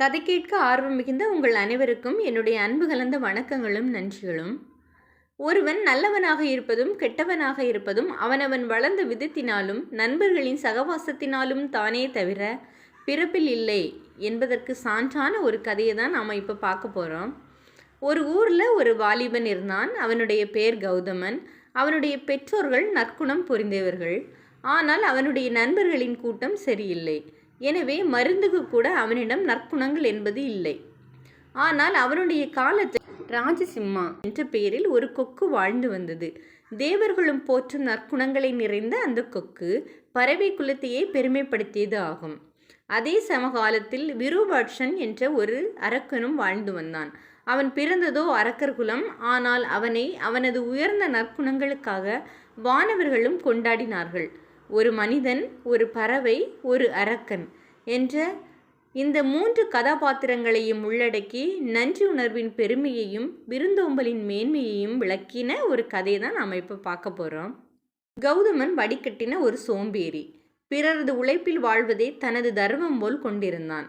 கதை கேட்க ஆர்வம் மிகுந்த உங்கள் அனைவருக்கும் என்னுடைய அன்பு கலந்த வணக்கங்களும் நன்றிகளும். ஒருவன் நல்லவனாக இருப்பதும் கெட்டவனாக இருப்பதும் அவனவன் வளர்ந்த விதத்தினாலும் நண்பர்களின் சகவாசத்தினாலும் தானே தவிர பிறப்பில் இல்லை என்பதற்கு சான்றான ஒரு கதையை தான் நாம் இப்போ பார்க்க போகிறோம் ஒரு ஊரில் ஒரு வாலிபன் இருந்தான். அவனுடைய பெயர் கௌதமன். அவனுடைய பெற்றோர்கள் நற்குணம் புரிந்தவர்கள். ஆனால் அவனுடைய நண்பர்களின் கூட்டம் சரியில்லை. எனவே மருந்துக்கு கூட அவனிடம் நற்குணங்கள் என்பது இல்லை. ஆனால் அவனுடைய காலத்தில் ராஜசிம்மா என்ற பெயரில் ஒரு கொக்கு வாழ்ந்து வந்தது. தேவர்களும் போற்றும் நற்குணங்களை நிறைந்த அந்த கொக்கு பறவை குலத்தையே பெருமைப்படுத்தியது ஆகும். அதே சமகாலத்தில் விருபாட்சன் என்ற ஒரு அரக்கனும் வாழ்ந்து வந்தான். அவன் பிறந்ததோ அரக்கர் குலம் ஆனால் அவனை அவனது உயர்ந்த நற்குணங்களுக்காக வானவர்களும் கொண்டாடினார்கள். ஒரு மனிதன் ஒரு பறவை ஒரு அரக்கன் என்ற இந்த மூன்று கதாபாத்திரங்களையும் உள்ளடக்கி நன்றி உணர்வின் பெருமையையும் விருந்தோம்பலின் மேன்மையையும் விளக்கின ஒரு கதையை தான் நாம் இப்போ பார்க்க போகிறோம் கௌதமன் வடிகட்டின ஒரு சோம்பேறி. பிறரது உழைப்பில் வாழ்வதே தனது தர்மம் போல் கொண்டிருந்தான்.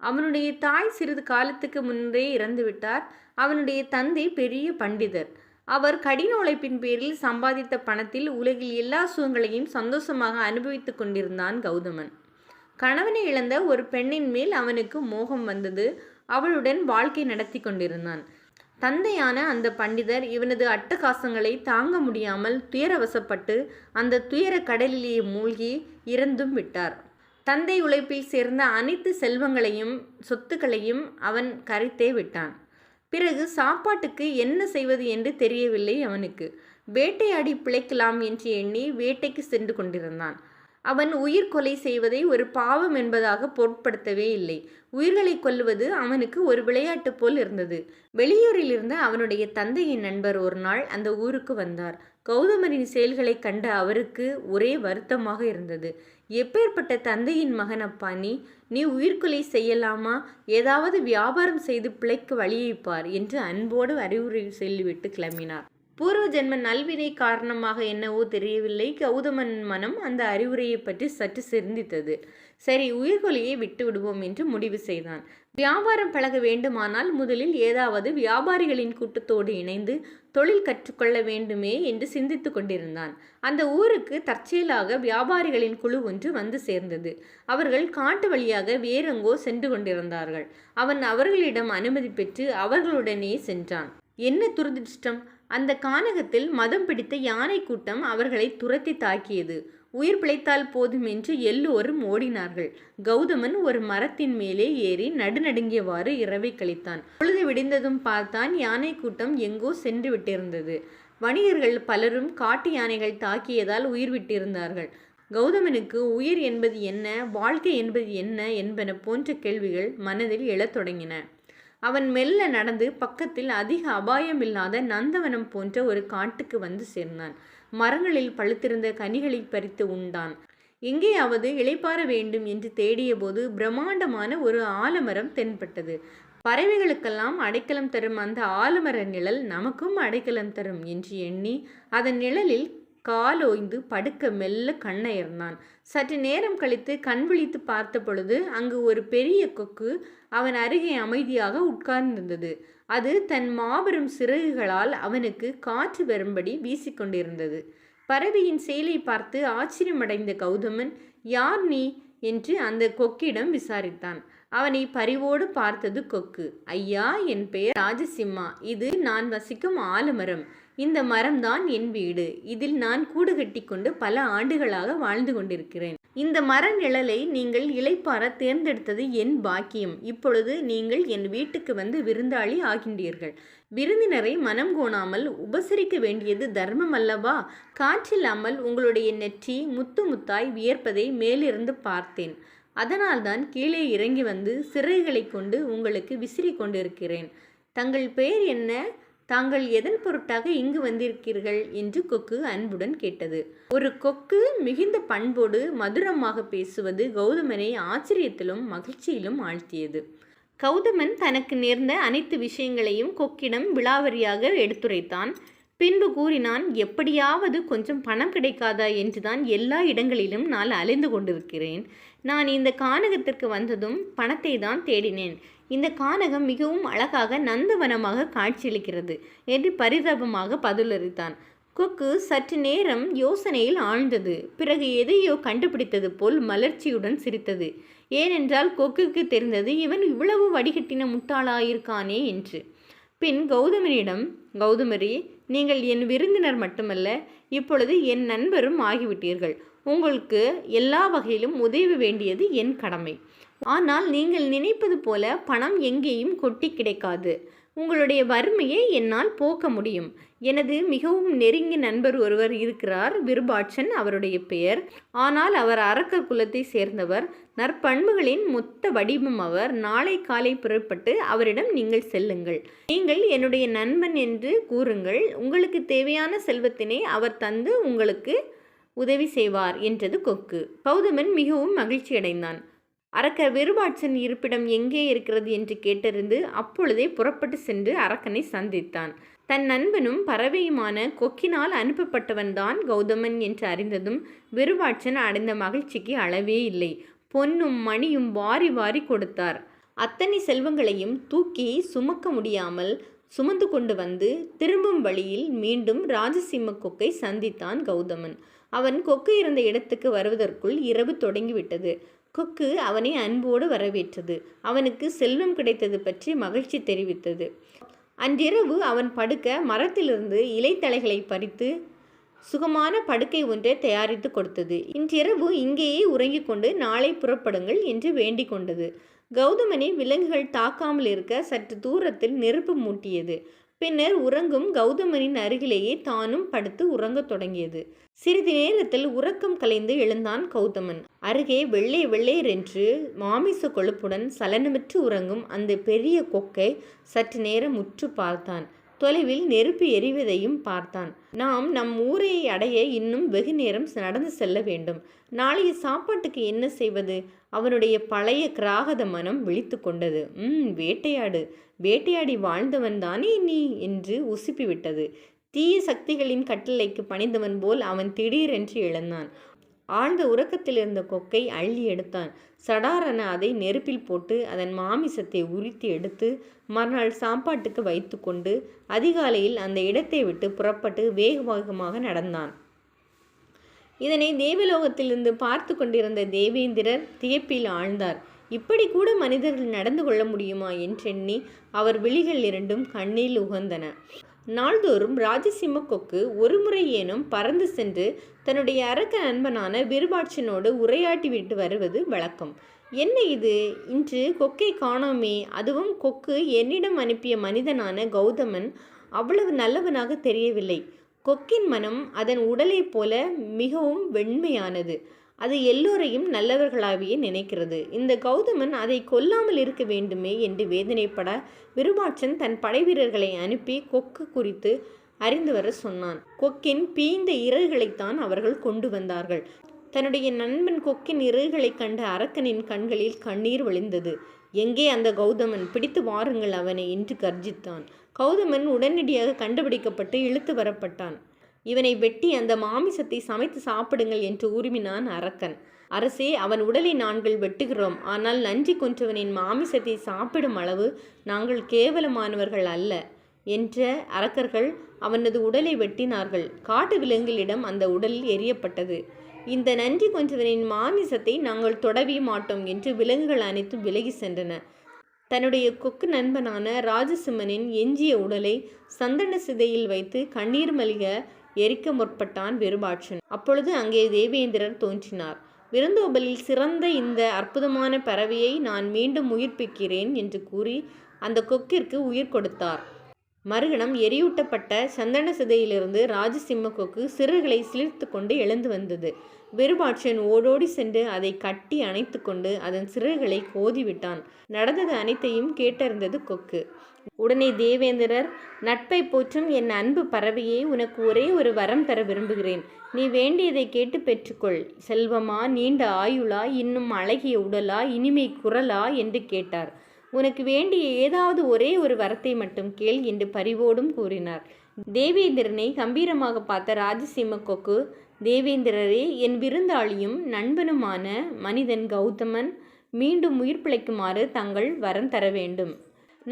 அவனுடைய தாய் சிறிது காலத்துக்கு முன்பே இறந்துவிட்டார். அவனுடைய தந்தை பெரிய பண்டிதர். அவர் கடின உழைப்பின் பேரில் சம்பாதித்த பணத்தில் உலகில் எல்லா சுகங்களையும் சந்தோஷமாக அனுபவித்துக் கொண்டிருந்தான் கௌதமன். கணவனை இழந்த ஒரு பெண்ணின் மேல் அவனுக்கு மோகம் வந்தது. அவளுடன் வாழ்க்கை நடத்தி கொண்டிருந்தான். தந்தையான அந்த பண்டிதர் இவனது அட்டகாசங்களை தாங்க முடியாமல் துயரவசப்பட்டு அந்த துயர கடலிலேயே மூழ்கி இறந்தும் விட்டார். தந்தை உழைப்பில் சேர்ந்த அனைத்து செல்வங்களையும் சொத்துக்களையும் அவன் கரைத்தே விட்டான். பிறகு சாப்பாட்டுக்கு என்ன செய்வது என்று தெரியவில்லை அவனுக்கு. வேட்டையாடி பிழைக்கலாம் என்று எண்ணி வேட்டைக்கு சென்று கொண்டிருந்தான். அவன் உயிர் கொலை செய்வதை ஒரு பாவம் என்பதாக பொருட்படுத்தவே இல்லை. உயிர்களை கொல்வது அவனுக்கு ஒரு விளையாட்டு போல் இருந்தது. வெளியூரில் இருந்த அவனுடைய தந்தையின் நண்பர் ஒரு நாள் அந்த ஊருக்கு வந்தார். கௌதமரின் செயல்களை கண்ட அவருக்கு ஒரே வருத்தமாக இருந்தது. எப்பேற்பட்ட தந்தையின் மகன் அப்பா நீ நீ உயிர்கொலை செய்யலாமா? ஏதாவது வியாபாரம் செய்து பிழைக்கு வழியைப்பார் என்று அன்போடு அறிவுரை சொல்லிவிட்டு கிளம்பினார். பூர்வ ஜென்ம நல்வினை காரணமாக என்னவோ தெரியவில்லை. கௌதமன் மனம் அந்த அறிவுரையை பற்றி சற்று சிந்தித்தது. சரி உயிர்கொலியை விட்டு விடுவோம் என்று முடிவு செய்தான். வியாபாரம் பழக வேண்டுமானால் முதலில் ஏதாவது வியாபாரிகளின் கூட்டத்தோடு இணைந்து தொழில் கற்றுக்கொள்ள வேண்டுமே என்று சிந்தித்து கொண்டிருந்தான். அந்த ஊருக்கு தற்செயலாக வியாபாரிகளின் குழு ஒன்று வந்து சேர்ந்தது. அவர்கள் காட்டு வழியாக வேறெங்கோ சென்று கொண்டிருந்தார்கள். அவன் அவர்களிடம் அனுமதி பெற்று அவர்களுடனே சென்றான். என்ன துரதிருஷ்டம்? அந்த கானகத்தில் மதம் பிடித்த யானை கூட்டம் அவர்களை துரத்தி தாக்கியது. உயிர் பிழைத்தால் போதும் என்று எல்லோரும் ஓடினார்கள். கௌதமன் ஒரு மரத்தின் மேலே ஏறி நடுநடுங்கியவாறு இரவை கழித்தான். பொழுது விடிந்ததும் பார்த்தான் யானை கூட்டம் எங்கோ சென்று விட்டிருந்தது. வணிகர்கள் பலரும் காட்டு யானைகள் தாக்கியதால் உயிர் விட்டிருந்தார்கள். கௌதமனுக்கு உயிர் என்பது என்ன வாழ்க்கை என்பது என்ன என்பன போன்ற கேள்விகள் மனதில் எழத் தொடங்கின. அவன் மெல்ல நடந்து பக்கத்தில் அதிக அபாயமில்லாத நந்தவனம் போன்ற ஒரு காட்டுக்கு வந்து சேர்ந்தான். மரங்களில் பழுத்திருந்த கனிகளை பறித்து உண்டான். எங்கேயாவது இளைப்பாற வேண்டும் என்று தேடியபோது பிரம்மாண்டமான ஒரு ஆலமரம் தென்பட்டது. பறவைகளுக்கெல்லாம் அடைக்கலம் தரும் அந்த ஆலமர நிழல் நமக்கும் அடைக்கலம் தரும் என்று எண்ணி அதன் நிழலில் காலோய்ந்து படுக்க மெல்ல கண்ணயர்ந்தான். சற்று நேரம் கழித்து கண் விழித்து பார்த்த பொழுது அங்கு ஒரு பெரிய கொக்கு அவன் அருகே அமைதியாக உட்கார்ந்திருந்தது. அது தன் மாபெரும் சிறகுகளால் அவனுக்கு காற்று வரும்படி வீசிக்கொண்டிருந்தது. பறவையின் செயலை பார்த்து ஆச்சரியமடைந்த கௌதமன் யார் நீ? என்று அந்த கொக்கிடம் விசாரித்தான். அவனை பரிவோடு பார்த்தது கொக்கு. ஐயா என் பெயர் ராஜசிம்மா. இது நான் வசிக்கும் ஆலமரம். இந்த மரம்தான் என் வீடு. இதில் நான் கூடு கட்டி கொண்டு பல ஆண்டுகளாக வாழ்ந்து கொண்டிருக்கிறேன். இந்த மர நிழலை நீங்கள் இளைப்பார தேர்ந்தெடுத்தது என் பாக்கியம். இப்பொழுது நீங்கள் என் வீட்டுக்கு வந்து விருந்தாளி ஆகின்றீர்கள். விருந்தினரை மனம் கோணாமல் உபசரிக்க வேண்டியது தர்மம் அல்லவா? காற்றில்லாமல் உங்களுடைய நெற்றி முத்து முத்தாய் வியர்ப்பதை மேலிருந்து பார்த்தேன். அதனால்தான் கீழே இறங்கி வந்து சிறைகளை கொண்டு உங்களுக்கு விசிறி கொண்டிருக்கிறேன். தங்கள் பெயர் என்ன? தாங்கள் எதன் பொருட்டாக இங்கு வந்திருக்கிறீர்கள்? என்று கொக்கு அன்புடன் கேட்டது. ஒரு கொக்கு மிகுந்த பண்போடு மதுரமாக பேசுவது கௌதமனை ஆச்சரியத்திலும் மகிழ்ச்சியிலும் ஆழ்த்தியது. கௌதமன் தனக்கு நேர்ந்த அனைத்து விஷயங்களையும் கொக்கிடம் விழாவரியாக எடுத்துரைத்தான். பின்பு கூறினான் எப்படியாவது கொஞ்சம் பணம் கிடைக்காதா என்றுதான் எல்லா இடங்களிலும் நான் அலைந்து கொண்டிருக்கிறேன். நான் இந்த கானகத்திற்கு வந்ததும் பணத்தை தான் தேடினேன். இந்த கானகம் மிகவும் அழகாக நந்தவனமாக காட்சியளிக்கிறது என்று பரிதாபமாக பதிலளித்தான். கொக்கு சற்று நேரம் யோசனையில் ஆழ்ந்தது. பிறகு எதையோ கண்டுபிடித்தது போல் மலர்ச்சியுடன் சிரித்தது. ஏனென்றால் கொக்குக்கு தெரிந்தது இவன் இவ்வளவு வடிகட்டின முட்டாளாயிருக்கானே என்று. பின் கௌதமனிடம் கௌதமரி நீங்கள் என் விருந்தினர் மட்டுமல்ல இப்பொழுது என் நண்பரும் ஆகிவிட்டீர்கள். உங்களுக்கு எல்லா வகையிலும் உதவி வேண்டியது என் கடமை. ஆனால் நீங்கள் நினைப்பது போல பணம் எங்கேயும் கொட்டி கிடைக்காது. உங்களுடைய வறுமையை என்னால் போக்க முடியும். எனது மிகவும் நெருங்கிய நண்பர் ஒருவர் இருக்கிறார். விருபாட்சன் அவருடைய பெயர். ஆனால் அவர் அரக்கர் குலத்தை சேர்ந்தவர். நற்பண்புகளின் மொத்த வடிவம் அவர். நாளை காலை புறப்பட்டு அவரிடம் நீங்கள் செல்லுங்கள். நீங்கள் என்னுடைய நண்பன் என்று கூறுங்கள். உங்களுக்கு தேவையான செல்வத்தினை அவர் தந்து உங்களுக்கு உதவி செய்வார் என்றது கொக்கு. கௌதமன் மிகவும் மகிழ்ச்சி அடைந்தான் அரக்கர் விருபாட்சன் இருப்பிடம் எங்கே இருக்கிறது என்று கேட்டறிந்து அப்பொழுதே புறப்பட்டு சென்று அரக்கனை சந்தித்தான். தன் நண்பனும் பறவையுமான கொக்கினால் அனுப்பப்பட்டவன்தான் கௌதமன் என்று அறிந்ததும் விருபாட்சன் அடைந்த மகிழ்ச்சிக்கு அளவே இல்லை. பொன்னும் மணியும் வாரி வாரி கொடுத்தார். அத்தனை செல்வங்களையும் தூக்கி சுமக்க முடியாமல் சுமந்து கொண்டு வந்து திரும்பும் வழியில் மீண்டும் ராஜசிம்ம கொக்கை சந்தித்தான் கௌதமன். அவன் கொக்கு இருந்த இடத்துக்கு வருவதற்குள் இரவு தொடங்கிவிட்டது. கொக்கு அவனை அன்போடு வரவேற்றது. அவனுக்கு செல்வம் கிடைத்தது பற்றி மகிழ்ச்சி தெரிவித்தது. அன்றிரவு அவன் படுக்க மரத்திலிருந்து இலைத்தலைகளை பறித்து சுகமான படுக்கை ஒன்றை தயாரித்து கொடுத்தது. இன்றிரவு இங்கேயே உறங்கிக் கொண்டு நாளை புறப்படுங்கள் என்று வேண்டிக் கொண்டது. கௌதமனை விலங்குகள் தாக்காமல் இருக்க சற்று தூரத்தில் நெருப்பு மூட்டியது. பின்னர் உறங்கும் கௌதமனின் அருகிலேயே தானும் படுத்து உறங்கத் தொடங்கியது. சிறிது நேரத்தில் உறக்கம் கலைந்து எழுந்தான் கௌதமன். அருகே வெள்ளை வெள்ளையரென்று மாமிச கொழுப்புடன் சலனமிட்டு உறங்கும் அந்த பெரிய கொக்கை சற்று நேரம் முற்று பார்த்தான். தொலைவில் நெருப்பு எரிவதையும் பார்த்தான். நாம் நம் ஊரை அடைய இன்னும் வெகு நேரம் நடந்து செல்ல வேண்டும். நாளைய சாப்பாட்டுக்கு என்ன செய்வது? அவனுடைய பழைய கிராகத மனம் விழித்து கொண்டது. ம் வேட்டையாடு. வேட்டையாடி வாழ்ந்தவன் தானே நீ என்று உசுப்பிவிட்டது தீய சக்திகளின் கட்டளைக்கு பணிந்தவன் போல் அவன் திடீரென்று எழுந்தான். ஆழ்ந்த உறக்கத்தில் இருந்த கொக்கை அள்ளி எடுத்தான். சடாரென அதை நெருப்பில் போட்டு அதன் மாமிசத்தை உரித்து எடுத்து மறுநாள் சாப்பாட்டுக்கு வைத்து கொண்டு அதிகாலையில் அந்த இடத்தை விட்டு புறப்பட்டு வேக வேகமாக நடந்தான். இதனை தேவலோகத்திலிருந்து பார்த்து கொண்டிருந்த தேவேந்திரர் திகைப்பில் ஆழ்ந்தார். இப்படி கூட மனிதர்கள் நடந்து கொள்ள முடியுமா? என்றெண்ணி அவர் விழிகள் இரண்டும் கண்ணில் உகந்தன. நாள்தோறும் ராஜசிம்ம கொக்கு ஒரு முறை பறந்து சென்று தன்னுடைய அரக்க நண்பனான விருபாட்சனோடு உரையாட்டி விட்டு வருவது வழக்கம். என்ன இது? இன்று கொக்கை காணோமே. அதுவும் கொக்கு என்னிடம் அனுப்பிய மனிதனான கௌதமன் அவ்வளவு நல்லவனாக தெரியவில்லை. கொக்கின் மனம் அதன் உடலைப் போல மிகவும் வெண்மையானது. அது எல்லோரையும் நல்லவர்களாகவே நினைக்கிறது. இந்த கௌதமன் அதை கொல்லாமல் இருக்க வேண்டுமே என்று வேதனைப்பட விருபாட்சன் தன் படைவீரர்களை அனுப்பி கொக்கு குறித்து அறிந்து வர சொன்னான். கொக்கின் பீய்ந்த இறகுகளைத்தான் அவர்கள் கொண்டு வந்தார்கள். தன்னுடைய நண்பன் கொக்கின் இறகுகளைக் கண்ட அரக்கனின் கண்களில் கண்ணீர் வழிந்தது. எங்கே அந்த கௌதமன்? பிடித்து வாருங்கள் அவனை என்று கர்ஜித்தான். கௌதமன் உடனடியாக கண்டுபிடிக்கப்பட்டு இழுத்து வரப்பட்டான். இவனை வெட்டி அந்த மாமிசத்தை சமைத்து சாப்பிடுங்கள் என்று உருமினான் அரக்கன். அரசே அவன் உடலை நாங்கள் வெட்டுகிறோம். ஆனால் நன்றி கொன்றவனின் மாமிசத்தை சாப்பிடும் அளவு நாங்கள் கேவலமானவர்கள் அல்ல என்ற அரக்கர்கள் அவனது உடலை வெட்டினார்கள். காட்டு விலங்குகளிடம் அந்த உடல் எரியப்பட்டது இந்த நன்றி கொன்றவனின் மாமிசத்தை நாங்கள் தொடவே மாட்டோம் என்று விலங்குகள் அனைத்தும் விலகி சென்றன. தன்னுடைய கொக்கு நண்பனான ராஜசிம்மனின் எஞ்சிய உடலை சந்தன சிதையில் வைத்து கண்ணீர் மல்க எரிக்க முற்பட்டான் விருபாட்சன் அப்பொழுது அங்கே தேவேந்திரர் தோன்றினார். விருந்தோபலில் சிறந்த இந்த அற்புதமான பறவையை நான் மீண்டும் உயிர்ப்பிக்கிறேன் என்று கூறி அந்த கொக்கிற்கு உயிர் கொடுத்தார். மறுகணம் எரியூட்டப்பட்ட சந்தன சிதையிலிருந்து ராஜசிம்ம கொக்கு சிறுகளை சிலிர்த்து கொண்டு எழுந்து வந்தது. விருபாட்சன் ஓடோடி சென்று அதை கட்டி அணைத்து கொண்டு அதன் சிறுகளை கோதிவிட்டான் நடந்தது அனைத்தையும் கேட்டறிந்தது கொக்கு. உடனே தேவேந்திரர் நட்பை போற்றும் என் அன்பு பறவையே உனக்கு ஒரே ஒரு வரம் தர விரும்புகிறேன். நீ வேண்டியதை கேட்டு பெற்றுக்கொள். செல்வமா நீண்ட ஆயுளா இன்னும் அழகிய உடலா இனிமை குரலா என்று கேட்டார். உனக்கு வேண்டிய ஏதாவது ஒரே ஒரு வரத்தை மட்டும் கேள் என்று பரிவோடும் கூறினார். தேவேந்திரனை கம்பீரமாக பார்த்த ராஜசிம்ம கொக்கு தேவேந்திரரே என் விருந்தாளியும் நண்பனுமான மனிதன் கௌதமன் மீண்டும் உயிர் பிழைக்குமாறு தங்கள் வரம் தர வேண்டும்.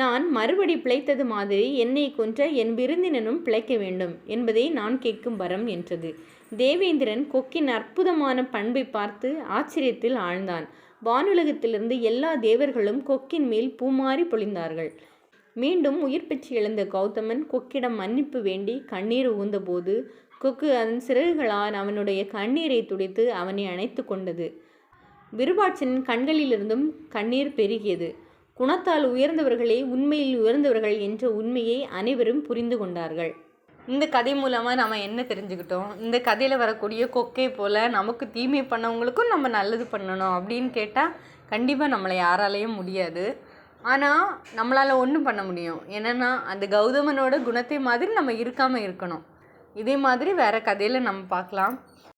நான் மறுபடி பிழைத்தது மாதிரி என்னை கொன்ற என் விருந்தினனும் பிழைக்க வேண்டும் என்பதை நான் கேட்கும் வரம் என்றது. தேவேந்திரன் கொக்கின் அற்புதமான பண்பை பார்த்து ஆச்சரியத்தில் ஆழ்ந்தான். வானுலகத்திலிருந்து எல்லா தேவர்களும் கொக்கின் மேல் பூமாறி பொழிந்தார்கள். மீண்டும் உயிர் பெற்று எழுந்த கௌதமன் கொக்கிடம் மன்னிப்பு வேண்டி கண்ணீர் ஊந்தபோது கொக்கு அதன் சிறகுகளால் அவனுடைய கண்ணீரை துடைத்து அவனை அணைத்து கொண்டது. விருபாட்சனின் கண்களிலிருந்தும் கண்ணீர் பெருகியது. குணத்தால் உயர்ந்தவர்களே உண்மையில் உயர்ந்தவர்கள் என்ற உண்மையை அனைவரும் புரிந்து கொண்டார்கள். இந்த கதை மூலமாக நம்ம என்ன தெரிஞ்சுக்கிட்டோம்? இந்த கதையில் வரக்கூடிய கொக்கை போல் நமக்கு தீமை பண்ணவங்களுக்கும் நம்ம நல்லது பண்ணணும் அப்படின்னு கேட்டால் கண்டிப்பாக நம்மளை யாராலையும் முடியாது. ஆனால் நம்மளால் ஒன்றும் பண்ண முடியும். என்னென்னா அந்த கௌதமனோட குணத்தை மாதிரி நம்ம இருக்காமல் இருக்கணும். இதே மாதிரி வேறு கதையில் நம்ம பார்க்கலாம்.